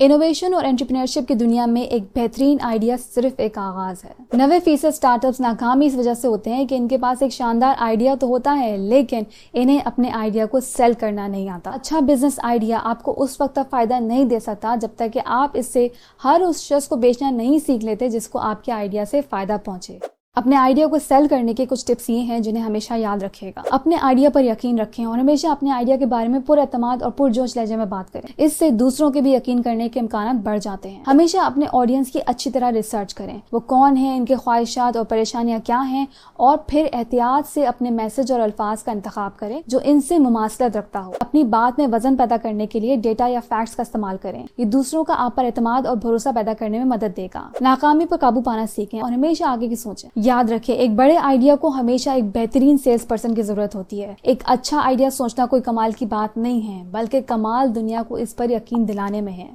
Innovation और entrepreneurship की दुनिया में एक बेहतरीन आइडिया सिर्फ़ एक आगाज़ है। नवे फ़ीसद स्टार्टअप्स नाकामी इस वजह से होते हैं कि इनके पास एक शानदार आइडिया तो होता है, लेकिन इन्हें अपने आइडिया को सेल करना नहीं आता। अच्छा बिज़नेस आइडिया आपको उस वक्त तक फ़ायदा नहीं दे सकता जब तक कि आप इससे हर उस शख्स को बेचना नहीं सीख लेते जिसको आपके आइडिया से फ़ायदा पहुँचे। अपने आइडिया को सेल करने के कुछ टिप्स ये हैं जिन्हें हमेशा याद रखिएगा। अपने आइडिया पर यकीन रखें और हमेशा अपने आइडिया के बारे में पुरमाद और पुरजोश लहजे में बात करें। इससे दूसरों के भी यकीन करने के इम्कान बढ़ जाते हैं। हमेशा अपने ऑडियंस की अच्छी तरह रिसर्च करें। वो कौन है, इनके ख्वाहिशात और परेशानियाँ क्या हैं और फिर एहतियात से अपने मैसेज और अल्फाज का इंतखब करें जो इनसे मुमासलत रखता हो। अपनी बात में वज़न पैदा करने के लिए डेटा या फैक्ट्स का इस्तेमाल करें। ये दूसरों का आप पर एतमाद और भरोसा पैदा करने में मदद देगा। नाकामी पर काबू पाना सीखें और हमेशा आगे की सोचें। याद रखें, एक बड़े आइडिया को हमेशा एक बेहतरीन सेल्स पर्सन की ज़रूरत होती है। एक अच्छा आइडिया सोचना कोई कमाल की बात नहीं है, बल्कि कमाल दुनिया को इस पर यकीन दिलाने में है।